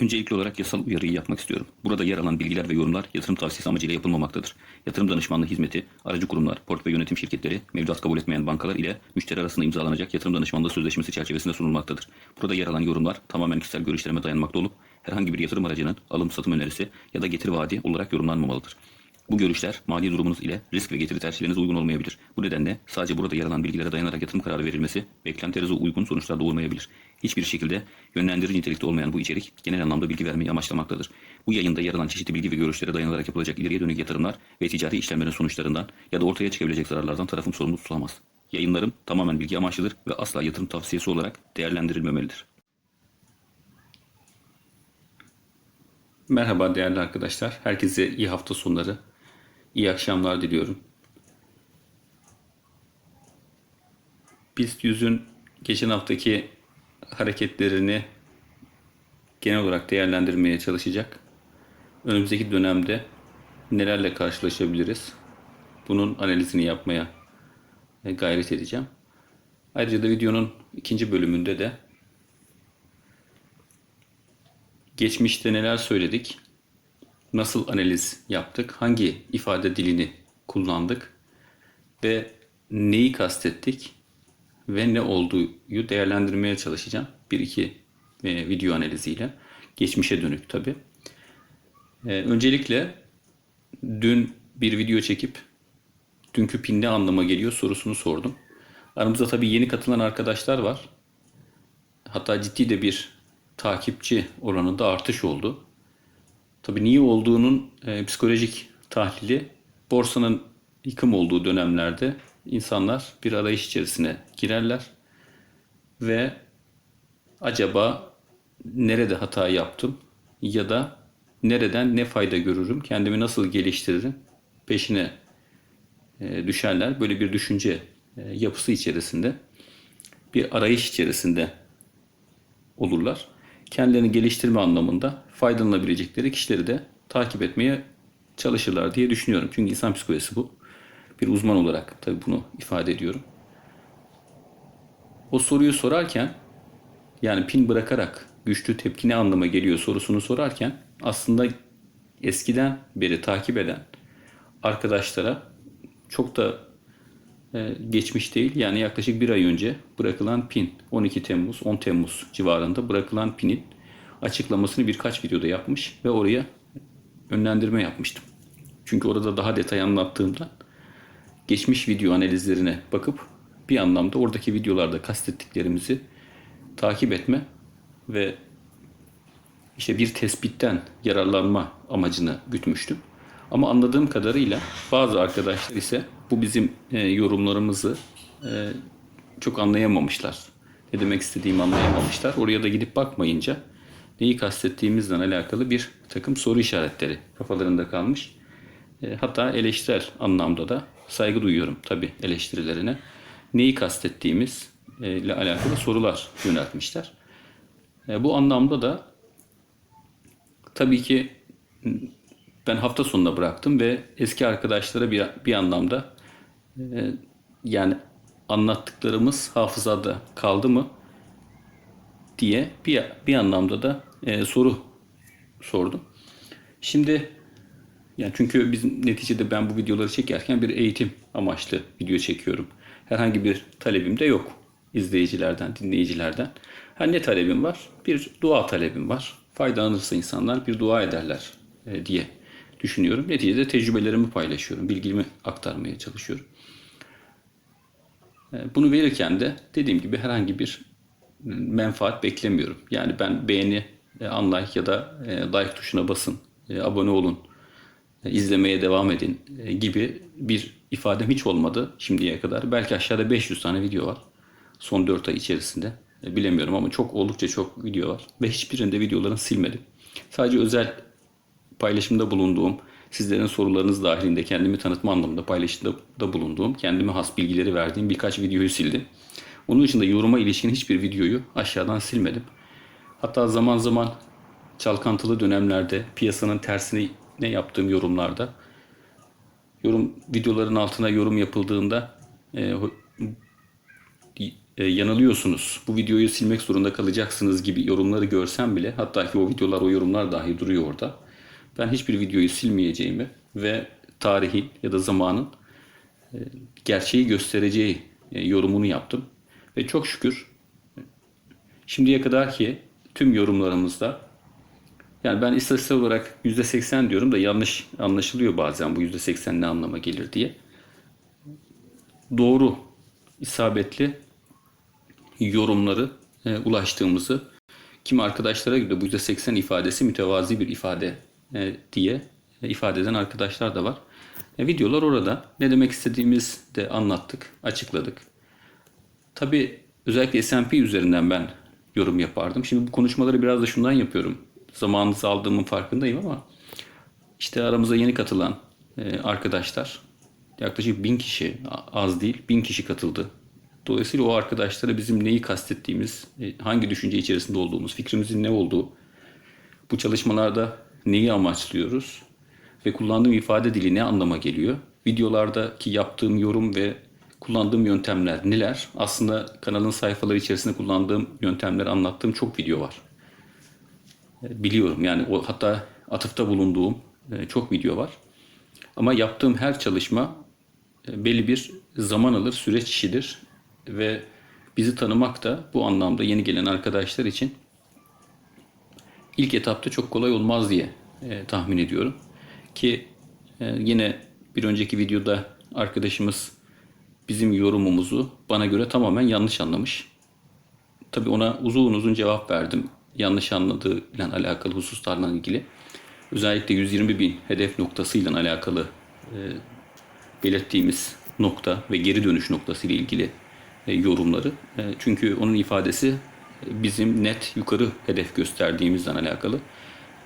Öncelikli olarak yasal uyarıyı yapmak istiyorum. Burada yer alan bilgiler ve yorumlar yatırım tavsiyesi amacıyla yapılmamaktadır. Yatırım danışmanlığı hizmeti, aracı kurumlar, portföy yönetim şirketleri, mevduat kabul etmeyen bankalar ile müşteri arasında imzalanacak yatırım danışmanlığı sözleşmesi çerçevesinde sunulmaktadır. Burada yer alan yorumlar tamamen kişisel görüşlerime dayanmakta olup herhangi bir yatırım aracının alım satım önerisi ya da getiri vaadi olarak yorumlanmamalıdır. Bu görüşler mali durumunuz ile risk ve getiri tercihlerinize uygun olmayabilir. Bu nedenle sadece burada yer alan bilgilere dayanarak yatırım kararı verilmesi beklentilerinize uygun sonuçlar doğurmayabilir. Hiçbir şekilde yönlendirici nitelikte olmayan bu içerik genel anlamda bilgi vermeyi amaçlamaktadır. Bu yayında yer alan çeşitli bilgi ve görüşlere dayanarak yapılacak ileriye dönük yatırımlar ve ticari işlemlerin sonuçlarından ya da ortaya çıkabilecek zararlardan tarafım sorumlu tutulamaz. Yayınlarım tamamen bilgi amaçlıdır ve asla yatırım tavsiyesi olarak değerlendirilmemelidir. Merhaba değerli arkadaşlar. Herkese iyi hafta sonları, iyi akşamlar diliyorum. BIST 100'ün geçen haftaki hareketlerini genel olarak değerlendirmeye çalışacak. Önümüzdeki dönemde nelerle karşılaşabiliriz? Bunun analizini yapmaya e, gayret edeceğim. Ayrıca da videonun ikinci bölümünde de geçmişte neler söyledik, nasıl analiz yaptık, hangi ifade dilini kullandık ve neyi kastettik ve ne olduğu değerlendirmeye çalışacağım. Bir iki e, video analiziyle. Geçmişe dönük tabi. E, öncelikle dün bir video çekip dünkü pin ne anlama geliyor sorusunu sordum. Aramızda tabi yeni katılan arkadaşlar var. Hatta ciddi de bir takipçi oranında artış oldu. Tabii niye olduğunun e, psikolojik tahlili borsanın yıkım olduğu dönemlerde insanlar bir arayış içerisine girerler ve acaba nerede hata yaptım ya da nereden ne fayda görürüm, kendimi nasıl geliştiririm peşine e, düşerler. Böyle bir düşünce e, yapısı içerisinde bir arayış içerisinde olurlar. Kendilerini geliştirme anlamında faydalanabilecekleri kişileri de takip etmeye çalışırlar diye düşünüyorum. Çünkü insan psikolojisi bu. Bir uzman olarak tabii bunu ifade ediyorum. O soruyu sorarken yani pin bırakarak güçlü tepki ne anlama geliyor sorusunu sorarken aslında eskiden beri takip eden arkadaşlara çok da e, geçmiş değil. Yani yaklaşık bir ay önce bırakılan pin 12 Temmuz 10 Temmuz civarında bırakılan pinin açıklamasını birkaç videoda yapmış ve oraya önlendirme yapmıştım. Çünkü orada daha detay anlattığımda geçmiş video analizlerine bakıp bir anlamda oradaki videolarda kastettiklerimizi takip etme ve işte bir tespitten yararlanma amacını gütmüştüm. Ama anladığım kadarıyla bazı arkadaşlar ise bu bizim e, yorumlarımızı e, çok anlayamamışlar. Ne demek istediğimi anlayamamışlar. Oraya da gidip bakmayınca neyi kastettiğimizle alakalı bir takım soru işaretleri kafalarında kalmış. E, hatta eleştirel anlamda da saygı duyuyorum tabi eleştirilerine. Neyi kastettiğimiz e, ile alakalı sorular yöneltmişler. E, bu anlamda da tabii ki ben hafta sonuna bıraktım ve eski arkadaşlara bir, bir anlamda e, yani anlattıklarımız hafızada kaldı mı diye bir, bir anlamda da soru sordum. Şimdi yani çünkü bizim neticede ben bu videoları çekerken bir eğitim amaçlı video çekiyorum. Herhangi bir talebim de yok izleyicilerden, dinleyicilerden. Ha ne talebim var? Bir dua talebim var. Faydalanırsa insanlar bir dua ederler e, diye düşünüyorum. Neticede tecrübelerimi paylaşıyorum, bilgimi aktarmaya çalışıyorum. E, bunu verirken de dediğim gibi herhangi bir menfaat beklemiyorum. Yani ben beğeni, e, unlike ya da like tuşuna basın, abone olun, izlemeye devam edin gibi bir ifadem hiç olmadı şimdiye kadar. Belki aşağıda 500 tane video var son 4 ay içerisinde. Bilemiyorum ama çok oldukça çok video var. Ve hiçbirinde videolarını silmedim. Sadece özel paylaşımda bulunduğum, sizlerin sorularınız dahilinde kendimi tanıtma anlamında paylaşımda bulunduğum, kendime has bilgileri verdiğim birkaç videoyu sildim. Onun dışında yoruma ilişkin hiçbir videoyu aşağıdan silmedim. Hatta zaman zaman çalkantılı dönemlerde piyasanın tersini ne yaptığım yorumlarda yorum videoların altına yorum yapıldığında e, e, yanılıyorsunuz, bu videoyu silmek zorunda kalacaksınız gibi yorumları görsem bile hatta ki o videolar o yorumlar dahi duruyor orada. Ben hiçbir videoyu silmeyeceğimi ve tarihin ya da zamanın e, gerçeği göstereceği e, yorumunu yaptım. Ve çok şükür şimdiye kadar ki tüm yorumlarımızda yani ben istatistik olarak %80 diyorum da yanlış anlaşılıyor bazen bu %80 ne anlama gelir diye. Doğru, isabetli yorumları e, ulaştığımızı kimi arkadaşlara göre bu %80 ifadesi mütevazi bir ifade e, diye e, ifade eden arkadaşlar da var. E, videolar orada. Ne demek istediğimiz de anlattık, açıkladık. Tabi özellikle S&P üzerinden ben yorum yapardım. Şimdi bu konuşmaları biraz da şundan yapıyorum. Zamanınızı aldığımın farkındayım ama işte aramıza yeni katılan e, arkadaşlar yaklaşık bin kişi az değil bin kişi katıldı. Dolayısıyla o arkadaşlara bizim neyi kastettiğimiz, e, hangi düşünce içerisinde olduğumuz, fikrimizin ne olduğu, bu çalışmalarda neyi amaçlıyoruz ve kullandığım ifade dili ne anlama geliyor, videolardaki yaptığım yorum ve kullandığım yöntemler neler? Aslında kanalın sayfaları içerisinde kullandığım yöntemleri anlattığım çok video var. E, Biliyorum yani o hatta atıfta bulunduğum e, çok video var. Ama yaptığım her çalışma e, belli bir zaman alır, süreç işidir ve bizi tanımak da bu anlamda yeni gelen arkadaşlar için ilk etapta çok kolay olmaz diye tahmin ediyorum. Ki yine bir önceki videoda arkadaşımız bizim yorumumuzu bana göre tamamen yanlış anlamış. Tabii ona uzun uzun cevap verdim. Yanlış anladığıyla alakalı hususlarla ilgili. Özellikle 120 bin hedef noktasıyla alakalı e, belirttiğimiz nokta ve geri dönüş noktası ile ilgili e, yorumları. E, çünkü onun ifadesi e, bizim net yukarı hedef gösterdiğimizden alakalı.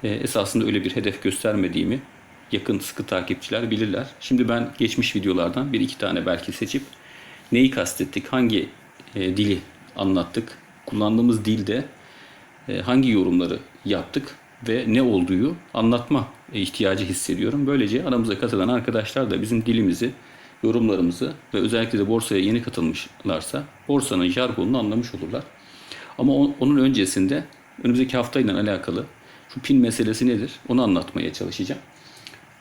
E, esasında öyle bir hedef göstermediğimi yakın sıkı takipçiler bilirler. Şimdi ben geçmiş videolardan bir iki tane belki seçip neyi kastettik, hangi e, dili anlattık, kullandığımız dilde hangi yorumları yaptık ve ne olduğu anlatma ihtiyacı hissediyorum. Böylece aramıza katılan arkadaşlar da bizim dilimizi, yorumlarımızı ve özellikle de borsaya yeni katılmışlarsa borsanın jargonunu anlamış olurlar. Ama on- onun öncesinde önümüzdeki haftayla alakalı şu pin meselesi nedir onu anlatmaya çalışacağım.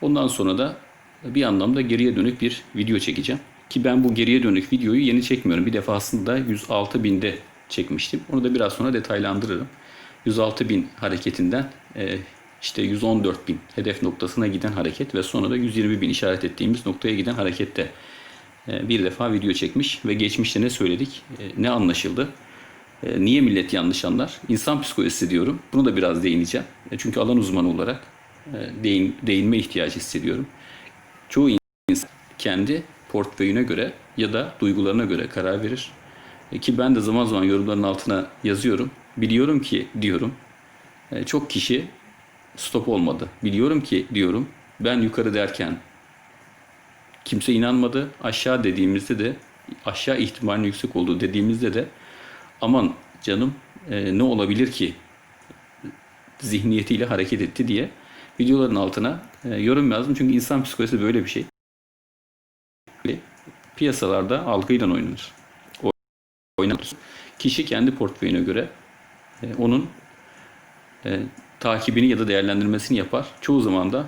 Ondan sonra da bir anlamda geriye dönük bir video çekeceğim. Ki ben bu geriye dönük videoyu yeni çekmiyorum. Bir defasında 106 binde çekmiştim. Onu da biraz sonra detaylandırırım. 106 bin hareketinden e, işte 114 bin hedef noktasına giden hareket ve sonra da 120 bin işaret ettiğimiz noktaya giden harekette e, bir defa video çekmiş ve geçmişte ne söyledik, e, ne anlaşıldı, e, niye millet yanlış anlar? İnsan psikolojisi diyorum. Bunu da biraz değineceğim. E, Çünkü alan uzmanı olarak e, değin, değinme ihtiyacı hissediyorum. Çoğu insan kendi portföyüne göre ya da duygularına göre karar verir. E, Ki ben de zaman zaman yorumların altına yazıyorum. Biliyorum ki diyorum e, çok kişi stop olmadı. Biliyorum ki diyorum ben yukarı derken kimse inanmadı. Aşağı dediğimizde de aşağı ihtimalin yüksek olduğu dediğimizde de aman canım e, ne olabilir ki zihniyetiyle hareket etti diye videoların altına e, yorum yazdım. Çünkü insan psikolojisi böyle bir şey. Piyasalarda algıyla oynanır. Oynanır. Kişi kendi portföyüne göre e, onun e, takibini ya da değerlendirmesini yapar. Çoğu zaman da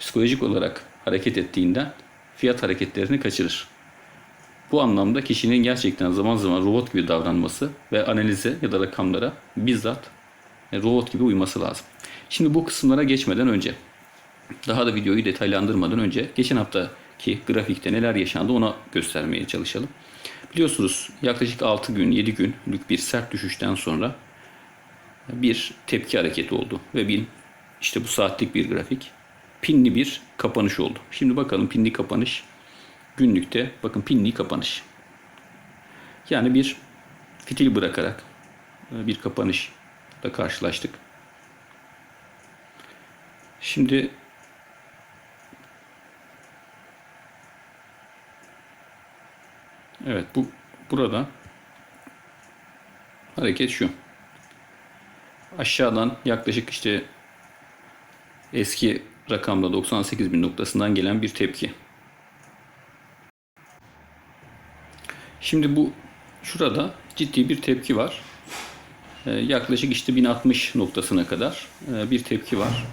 psikolojik olarak hareket ettiğinden fiyat hareketlerini kaçırır. Bu anlamda kişinin gerçekten zaman zaman robot gibi davranması ve analize ya da rakamlara bizzat e, robot gibi uyması lazım. Şimdi bu kısımlara geçmeden önce daha da videoyu detaylandırmadan önce geçen haftaki grafikte neler yaşandı ona göstermeye çalışalım. Biliyorsunuz yaklaşık 6 gün 7 günlük bir sert düşüşten sonra bir tepki hareketi oldu ve bir işte bu saatlik bir grafik pinli bir kapanış oldu. Şimdi bakalım pinli kapanış günlükte bakın pinli kapanış. Yani bir fitil bırakarak e, bir kapanışla karşılaştık. Şimdi Evet bu burada hareket şu. Aşağıdan yaklaşık işte eski rakamda 98 bin noktasından gelen bir tepki. Şimdi bu Şurada ciddi bir tepki var. Ee, yaklaşık işte 1060 noktasına kadar e, bir tepki var.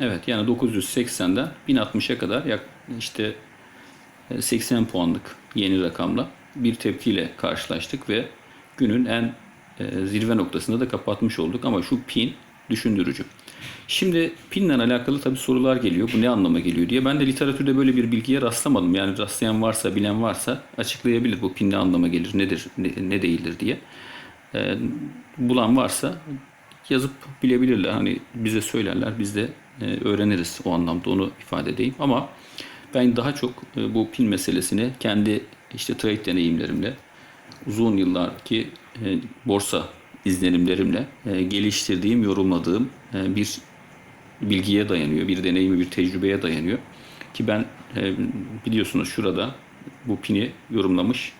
Evet yani 980'den 1060'a kadar işte e, 80 puanlık yeni rakamla bir tepkiyle karşılaştık ve günün en e, zirve noktasında da kapatmış olduk ama şu pin düşündürücü. Şimdi pinle alakalı tabii sorular geliyor. Bu ne anlama geliyor diye. Ben de literatürde böyle bir bilgiye rastlamadım. Yani rastlayan varsa, bilen varsa açıklayabilir. Bu pin ne anlama gelir, nedir, ne, ne değildir diye. E, bulan varsa yazıp bilebilirler. Hani bize söylerler, biz de e, öğreniriz o anlamda onu ifade edeyim. Ama ben daha çok e, bu pin meselesini kendi işte trade deneyimlerimle, uzun yıllarki e, borsa izlenimlerimle e, geliştirdiğim, yorumladığım e, bir bilgiye dayanıyor, bir deneyimi, bir tecrübeye dayanıyor. Ki ben biliyorsunuz şurada bu pini yorumlamış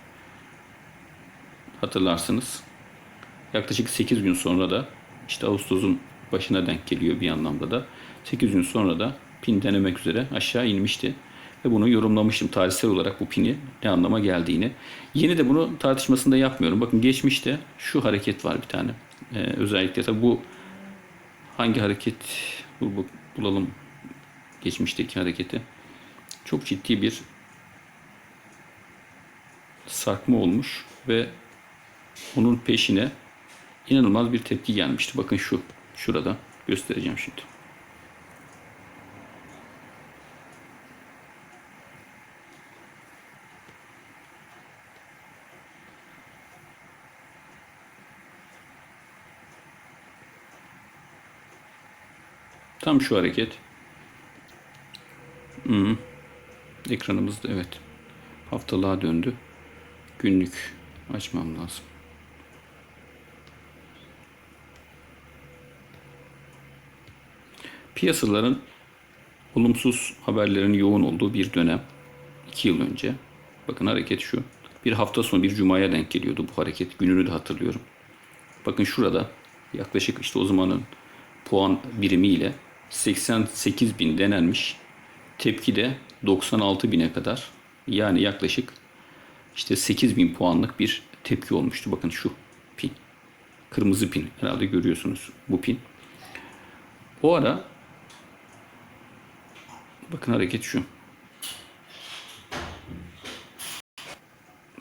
hatırlarsınız. Yaklaşık 8 gün sonra da işte Ağustos'un başına denk geliyor bir anlamda da. 8 gün sonra da pin denemek üzere aşağı inmişti. Ve bunu yorumlamıştım tarihsel olarak bu pini ne anlama geldiğini. Yeni de bunu tartışmasında yapmıyorum. Bakın geçmişte şu hareket var bir tane. Ee, özellikle tabi bu hangi hareket bu- bulalım geçmişteki hareketi. Çok ciddi bir sarkma olmuş ve onun peşine inanılmaz bir tepki gelmişti. Bakın şu şurada göstereceğim şimdi. Tam şu hareket. Hı. Ekranımızda evet. Haftalığa döndü. Günlük açmam lazım. Piyasaların olumsuz haberlerin yoğun olduğu bir dönem. 2 yıl önce. Bakın hareket şu. Bir hafta sonu bir cumaya denk geliyordu bu hareket. Gününü de hatırlıyorum. Bakın şurada yaklaşık işte o zamanın puan birimiyle 88 bin denenmiş. Tepki de 96 bine kadar. Yani yaklaşık işte 8 bin puanlık bir tepki olmuştu. Bakın şu pin. Kırmızı pin. Herhalde görüyorsunuz bu pin. O ara bakın hareket şu.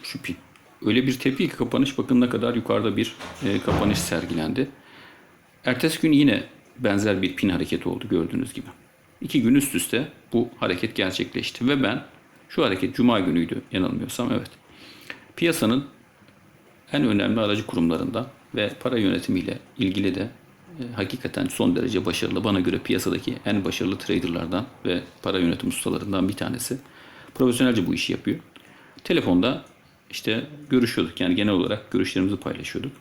Şu pin. Öyle bir tepki ki kapanış bakın ne kadar yukarıda bir e, kapanış sergilendi. Ertesi gün yine benzer bir pin hareketi oldu gördüğünüz gibi. İki gün üst üste bu hareket gerçekleşti ve ben şu hareket cuma günüydü yanılmıyorsam evet. Piyasanın en önemli aracı kurumlarından ve para yönetimiyle ilgili de e, hakikaten son derece başarılı. Bana göre piyasadaki en başarılı traderlardan ve para yönetim ustalarından bir tanesi. Profesyonelce bu işi yapıyor. Telefonda işte görüşüyorduk yani genel olarak görüşlerimizi paylaşıyorduk.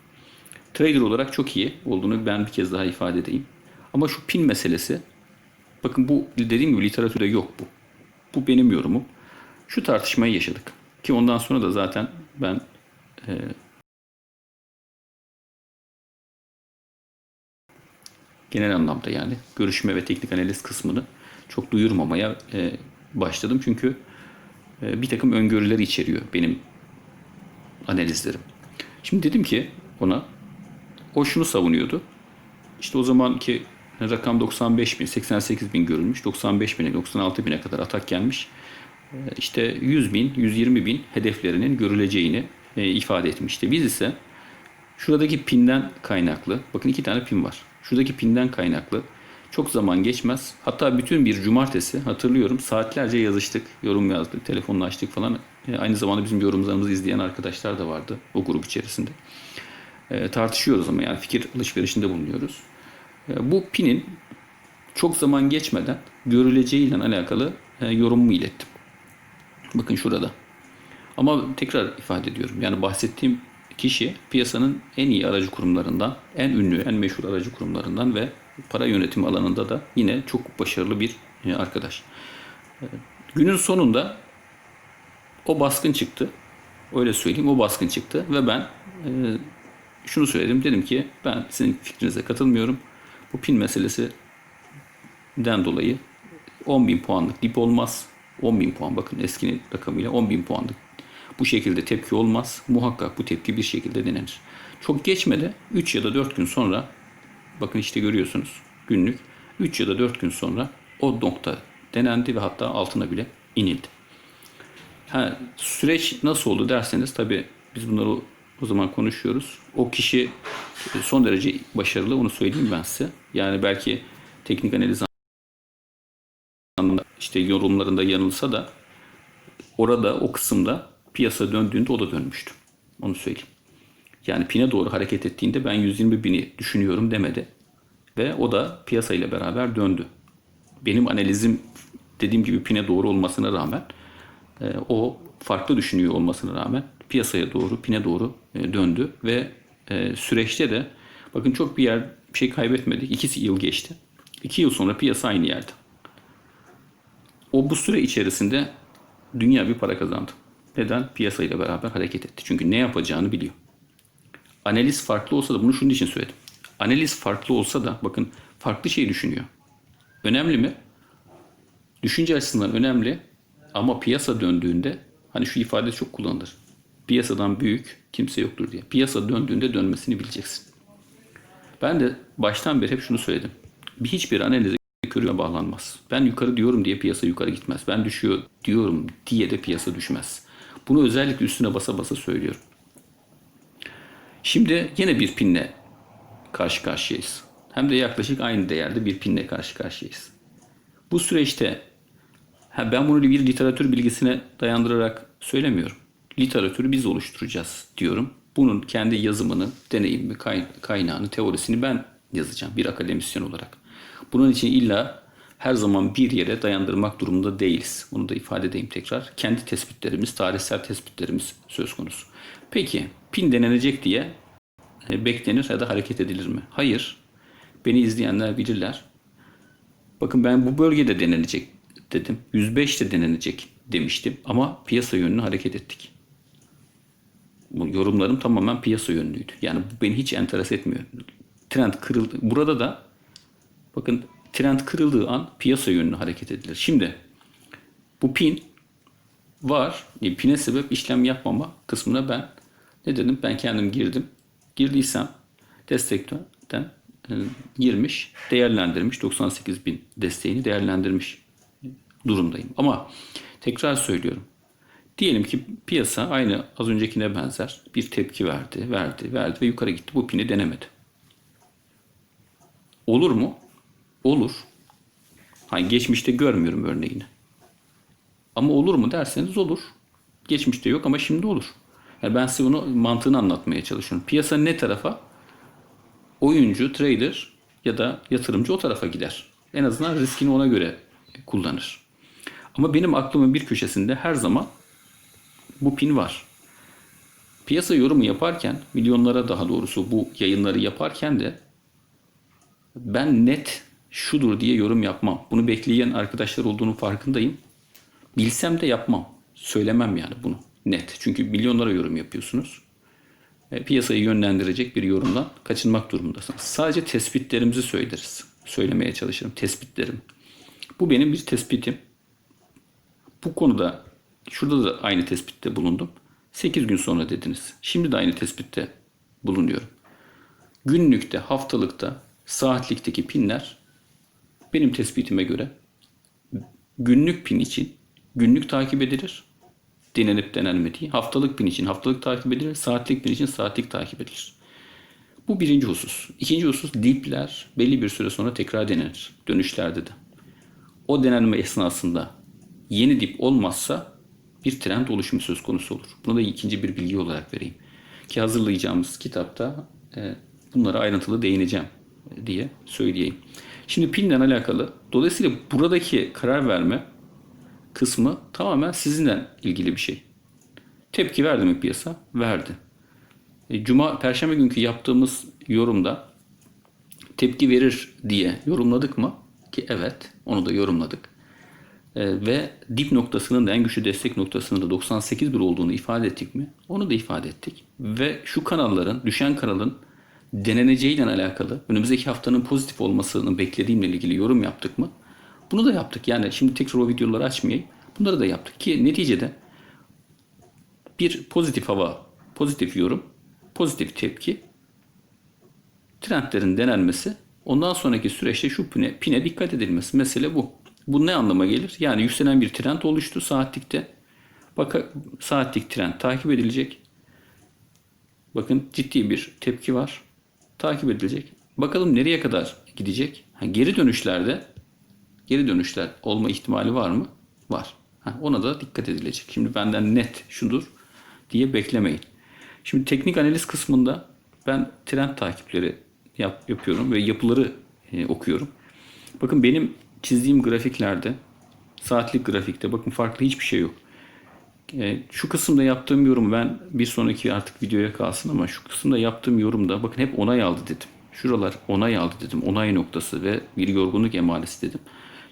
Trader olarak çok iyi olduğunu ben bir kez daha ifade edeyim. Ama şu pin meselesi bakın bu dediğim gibi literatürde yok bu. Bu benim yorumum. Şu tartışmayı yaşadık. Ki ondan sonra da zaten ben e, genel anlamda yani görüşme ve teknik analiz kısmını çok duyurmamaya e, başladım. Çünkü e, bir takım öngörüleri içeriyor benim analizlerim. Şimdi dedim ki ona o şunu savunuyordu. İşte o zamanki rakam 95 bin, 88 bin görülmüş. 95 bine, 96 bine kadar atak gelmiş. Ee, İşte 100 bin, 120 bin hedeflerinin görüleceğini e, ifade etmişti. Biz ise şuradaki pinden kaynaklı, bakın iki tane pin var. Şuradaki pinden kaynaklı çok zaman geçmez. Hatta bütün bir cumartesi hatırlıyorum saatlerce yazıştık, yorum yazdık, telefonlaştık falan. E, Aynı zamanda bizim yorumlarımızı izleyen arkadaşlar da vardı o grup içerisinde. E, tartışıyoruz ama yani fikir alışverişinde bulunuyoruz. E, bu pinin çok zaman geçmeden görüleceğiyle alakalı e, yorumumu ilettim. Bakın şurada. Ama tekrar ifade ediyorum. Yani bahsettiğim kişi piyasanın en iyi aracı kurumlarından, en ünlü, en meşhur aracı kurumlarından ve para yönetimi alanında da yine çok başarılı bir e, arkadaş. Günün sonunda o baskın çıktı. Öyle söyleyeyim o baskın çıktı ve ben şunu söyledim. Dedim ki ben sizin fikrinize katılmıyorum. Bu pin meselesinden dolayı 10 bin puanlık dip olmaz. 10 bin puan bakın eskinin rakamıyla 10 bin puanlık Bu şekilde tepki olmaz. Muhakkak bu tepki bir şekilde denenir. Çok geçmedi 3 ya da 4 gün sonra bakın işte görüyorsunuz günlük 3 ya da 4 gün sonra o nokta denendi ve hatta altına bile inildi. Ha, süreç nasıl oldu derseniz tabii biz bunları o, zaman konuşuyoruz. O kişi son derece başarılı onu söyleyeyim ben size. Yani belki teknik analiz anlamında işte yorumlarında yanılsa da orada o kısımda piyasa döndüğünde o da dönmüştü. Onu söyleyeyim. Yani pine doğru hareket ettiğinde ben 120 bini düşünüyorum demedi. Ve o da piyasayla beraber döndü. Benim analizim dediğim gibi pine doğru olmasına rağmen e, o farklı düşünüyor olmasına rağmen piyasaya doğru, pine doğru e, döndü ve e, süreçte de bakın çok bir yer bir şey kaybetmedik. İki yıl geçti. İki yıl sonra piyasa aynı yerde. O bu süre içerisinde dünya bir para kazandı. Neden? Piyasayla beraber hareket etti. Çünkü ne yapacağını biliyor. Analiz farklı olsa da bunu şunun için söyledim. Analiz farklı olsa da bakın farklı şey düşünüyor. Önemli mi? Düşünce açısından önemli ama piyasa döndüğünde hani şu ifade çok kullanılır. Piyasadan büyük kimse yoktur diye. Piyasa döndüğünde dönmesini bileceksin. Ben de baştan beri hep şunu söyledim. Bir hiçbir analize körüme bağlanmaz. Ben yukarı diyorum diye piyasa yukarı gitmez. Ben düşüyor diyorum diye de piyasa düşmez. Bunu özellikle üstüne basa basa söylüyorum. Şimdi yine bir pinle karşı karşıyayız. Hem de yaklaşık aynı değerde bir pinle karşı karşıyayız. Bu süreçte ben bunu bir literatür bilgisine dayandırarak söylemiyorum. Literatürü biz oluşturacağız diyorum. Bunun kendi yazımını, deneyimini, kay- kaynağını, teorisini ben yazacağım bir akademisyen olarak. Bunun için illa her zaman bir yere dayandırmak durumunda değiliz. Bunu da ifade edeyim tekrar. Kendi tespitlerimiz, tarihsel tespitlerimiz söz konusu. Peki pin denenecek diye e, beklenir ya da hareket edilir mi? Hayır. Beni izleyenler bilirler. Bakın ben bu bölgede denenecek dedim. 105 de denenecek demiştim ama piyasa yönlü hareket ettik. Bu yorumlarım tamamen piyasa yönlüydü. Yani bu beni hiç enteres etmiyor. Trend kırıldı. Burada da bakın trend kırıldığı an piyasa yönlü hareket edilir. Şimdi bu pin var. E, Pine sebep işlem yapmama kısmına ben ne dedim? Ben kendim girdim. Girdiysem destekten e, girmiş, değerlendirmiş. 98 bin desteğini değerlendirmiş durumdayım. Ama tekrar söylüyorum. Diyelim ki piyasa aynı az öncekine benzer bir tepki verdi, verdi, verdi ve yukarı gitti. Bu pini denemedi. Olur mu? Olur. Hani geçmişte görmüyorum örneğini. Ama olur mu derseniz olur. Geçmişte yok ama şimdi olur. Yani ben size bunu mantığını anlatmaya çalışıyorum. Piyasa ne tarafa? Oyuncu, trader ya da yatırımcı o tarafa gider. En azından riskini ona göre kullanır. Ama benim aklımın bir köşesinde her zaman bu pin var. Piyasa yorumu yaparken, milyonlara daha doğrusu bu yayınları yaparken de ben net şudur diye yorum yapmam. Bunu bekleyen arkadaşlar olduğunu farkındayım. Bilsem de yapmam. Söylemem yani bunu net. Çünkü milyonlara yorum yapıyorsunuz. E, piyasayı yönlendirecek bir yorumdan kaçınmak durumundasınız. Sadece tespitlerimizi söyleriz. Söylemeye çalışırım tespitlerim. Bu benim bir tespitim. Bu konuda şurada da aynı tespitte bulundum. 8 gün sonra dediniz. Şimdi de aynı tespitte bulunuyorum. Günlükte, haftalıkta, saatlikteki pinler benim tespitime göre günlük pin için günlük takip edilir. Denenip denenmediği. Haftalık pin için haftalık takip edilir. Saatlik pin için saatlik takip edilir. Bu birinci husus. İkinci husus dipler belli bir süre sonra tekrar denenir. Dönüşlerde de. O denenme esnasında yeni dip olmazsa bir trend oluşumu söz konusu olur. Bunu da ikinci bir bilgi olarak vereyim. Ki hazırlayacağımız kitapta e, bunlara ayrıntılı değineceğim e, diye söyleyeyim. Şimdi pinle alakalı dolayısıyla buradaki karar verme kısmı tamamen sizinle ilgili bir şey. Tepki verdi mi piyasa? Verdi. E, Cuma, Perşembe günkü yaptığımız yorumda tepki verir diye yorumladık mı? Ki evet, onu da yorumladık. E, ve dip noktasının da en güçlü destek noktasının da 98 bir olduğunu ifade ettik mi? Onu da ifade ettik. Ve şu kanalların, düşen kanalın deneneceğiyle alakalı önümüzdeki haftanın pozitif olmasını beklediğimle ilgili yorum yaptık mı? Bunu da yaptık. Yani şimdi tekrar o videoları açmayayım. Bunları da yaptık ki neticede bir pozitif hava, pozitif yorum, pozitif tepki, trendlerin denenmesi, ondan sonraki süreçte şu pine, pine dikkat edilmesi. Mesele bu. Bu ne anlama gelir? Yani yükselen bir trend oluştu saatlikte. Bak saatlik trend takip edilecek. Bakın ciddi bir tepki var. Takip edilecek. Bakalım nereye kadar gidecek? Ha, geri dönüşlerde geri dönüşler olma ihtimali var mı? Var. Ha, ona da dikkat edilecek. Şimdi benden net şudur diye beklemeyin. Şimdi teknik analiz kısmında ben trend takipleri yap, yapıyorum ve yapıları e, okuyorum. Bakın benim çizdiğim grafiklerde saatlik grafikte bakın farklı hiçbir şey yok. E, şu kısımda yaptığım yorum ben bir sonraki artık videoya kalsın ama şu kısımda yaptığım yorumda bakın hep onay aldı dedim. Şuralar onay aldı dedim. Onay noktası ve bir yorgunluk emaresi dedim.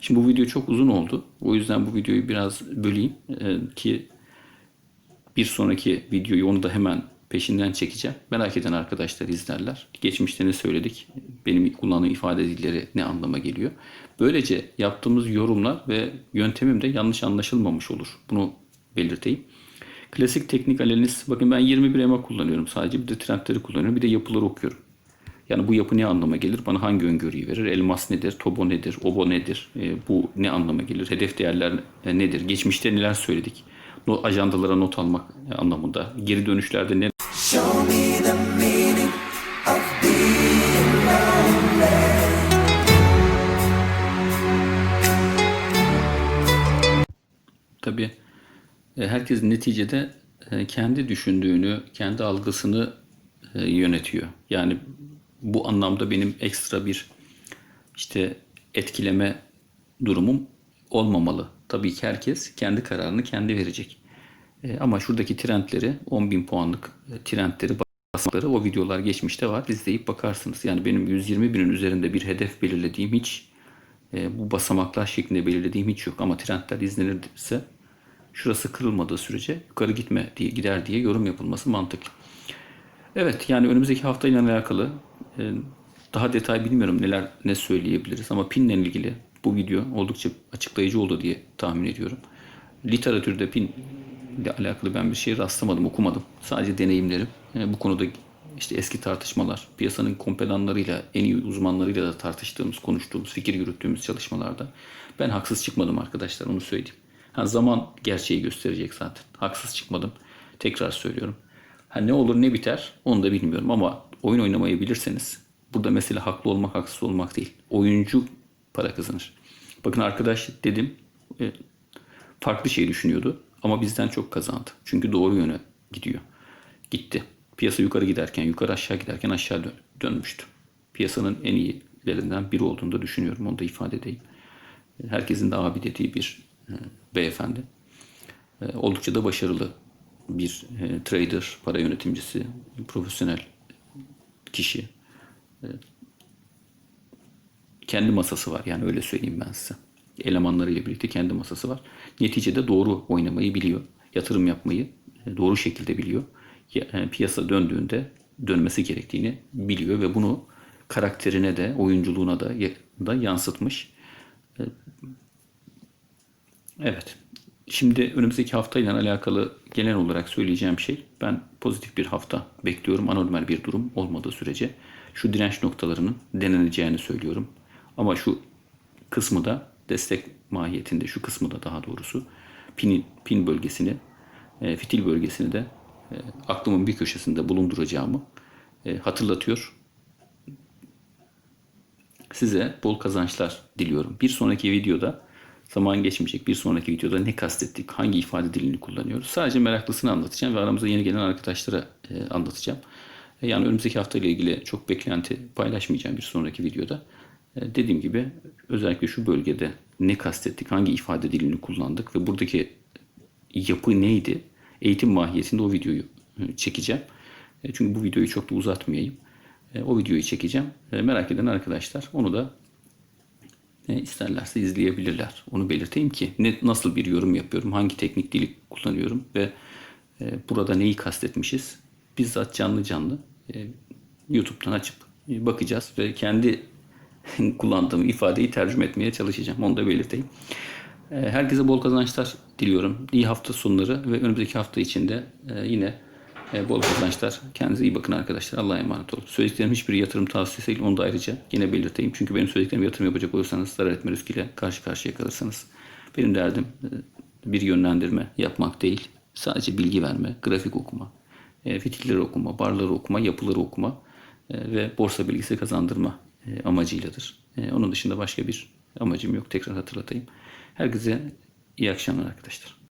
Şimdi bu video çok uzun oldu. O yüzden bu videoyu biraz böleyim e, ki bir sonraki videoyu onu da hemen peşinden çekeceğim. Merak eden arkadaşlar izlerler. Geçmişte ne söyledik? Benim kullandığım ifade dilleri ne anlama geliyor? Böylece yaptığımız yorumlar ve yöntemim de yanlış anlaşılmamış olur. Bunu belirteyim. Klasik teknik analiz, bakın ben 21 EMA kullanıyorum sadece. Bir de trendleri kullanıyorum. Bir de yapıları okuyorum. Yani bu yapı ne anlama gelir? Bana hangi öngörüyü verir? Elmas nedir? Tobo nedir? Obo nedir? E, bu ne anlama gelir? Hedef değerler nedir? Geçmişte neler söyledik? No, ajandalara not almak anlamında. Geri dönüşlerde ne Show me herkes neticede e, kendi düşündüğünü, kendi algısını e, yönetiyor. Yani bu anlamda benim ekstra bir işte etkileme durumum olmamalı. Tabii ki herkes kendi kararını kendi verecek. E, Ama şuradaki trendleri 10.000 puanlık e, trendleri basamakları o videolar geçmişte var. İzleyip bakarsınız. Yani benim 120 binin üzerinde bir hedef belirlediğim hiç e, bu basamaklar şeklinde belirlediğim hiç yok. Ama trendler izlenirse şurası kırılmadığı sürece yukarı gitme diye gider diye yorum yapılması mantıklı. Evet yani önümüzdeki haftayla alakalı e, daha detay bilmiyorum neler ne söyleyebiliriz ama pinle ilgili bu video oldukça açıklayıcı oldu diye tahmin ediyorum. Literatürde pin ile alakalı ben bir şey rastlamadım, okumadım. Sadece deneyimlerim. E, bu konuda işte eski tartışmalar, piyasanın kompedanlarıyla, en iyi uzmanlarıyla da tartıştığımız, konuştuğumuz, fikir yürüttüğümüz çalışmalarda ben haksız çıkmadım arkadaşlar onu söyleyeyim. Ha, zaman gerçeği gösterecek zaten. Haksız çıkmadım. Tekrar söylüyorum. Ha, ne olur ne biter onu da bilmiyorum ama oyun oynamayı bilirseniz burada mesele haklı olmak haksız olmak değil. Oyuncu para kazanır. Bakın arkadaş dedim e, farklı şey düşünüyordu ama bizden çok kazandı. Çünkü doğru yöne gidiyor. Gitti. Piyasa yukarı giderken, yukarı aşağı giderken aşağı dön- dönmüştü. Piyasanın en iyilerinden biri olduğunu da düşünüyorum. Onu da ifade edeyim. Herkesin de abi dediği bir beyefendi. E, oldukça da başarılı bir e, trader, para yönetimcisi, profesyonel kişi. E, kendi masası var yani öyle söyleyeyim ben size. Elemanlarıyla birlikte kendi masası var. Neticede doğru oynamayı biliyor. Yatırım yapmayı e, doğru şekilde biliyor. E, Piyasa döndüğünde dönmesi gerektiğini biliyor ve bunu karakterine de oyunculuğuna da, da yansıtmış. Evet. Şimdi önümüzdeki haftayla alakalı genel olarak söyleyeceğim şey ben pozitif bir hafta bekliyorum. Anormal bir durum olmadığı sürece şu direnç noktalarının deneneceğini söylüyorum. Ama şu kısmı da destek mahiyetinde şu kısmı da daha doğrusu pin, pin bölgesini e, fitil bölgesini de e, aklımın bir köşesinde bulunduracağımı e, hatırlatıyor. Size bol kazançlar diliyorum. Bir sonraki videoda zaman geçmeyecek. Bir sonraki videoda ne kastettik, hangi ifade dilini kullanıyoruz. Sadece meraklısını anlatacağım ve aramıza yeni gelen arkadaşlara e, anlatacağım. E, yani önümüzdeki hafta ile ilgili çok beklenti paylaşmayacağım bir sonraki videoda. E, dediğim gibi özellikle şu bölgede ne kastettik, hangi ifade dilini kullandık ve buradaki yapı neydi? Eğitim mahiyetinde o videoyu e, çekeceğim. E, Çünkü bu videoyu çok da uzatmayayım. E, O videoyu çekeceğim. E, Merak eden arkadaşlar onu da isterlerse izleyebilirler. Onu belirteyim ki ne nasıl bir yorum yapıyorum, hangi teknik dili kullanıyorum ve e, burada neyi kastetmişiz. Bizzat canlı canlı e, YouTube'dan açıp e, bakacağız ve kendi kullandığım ifadeyi tercüme etmeye çalışacağım. Onu da belirteyim. E, Herkese bol kazançlar diliyorum. İyi hafta sonları ve önümüzdeki hafta içinde e, yine e, bol kazançlar. Kendinize iyi bakın arkadaşlar. Allah'a emanet olun. Söylediklerim hiçbir yatırım tavsiyesi değil. Onu da ayrıca yine belirteyim. Çünkü benim söylediklerime yatırım yapacak olursanız zarar etme riskiyle karşı karşıya kalırsınız. Benim derdim e, bir yönlendirme yapmak değil. Sadece bilgi verme, grafik okuma, e, fitilleri okuma, barları okuma, yapıları okuma ve borsa bilgisi kazandırma amacıyladır. Onun dışında başka bir amacım yok. Tekrar hatırlatayım. Herkese iyi akşamlar arkadaşlar.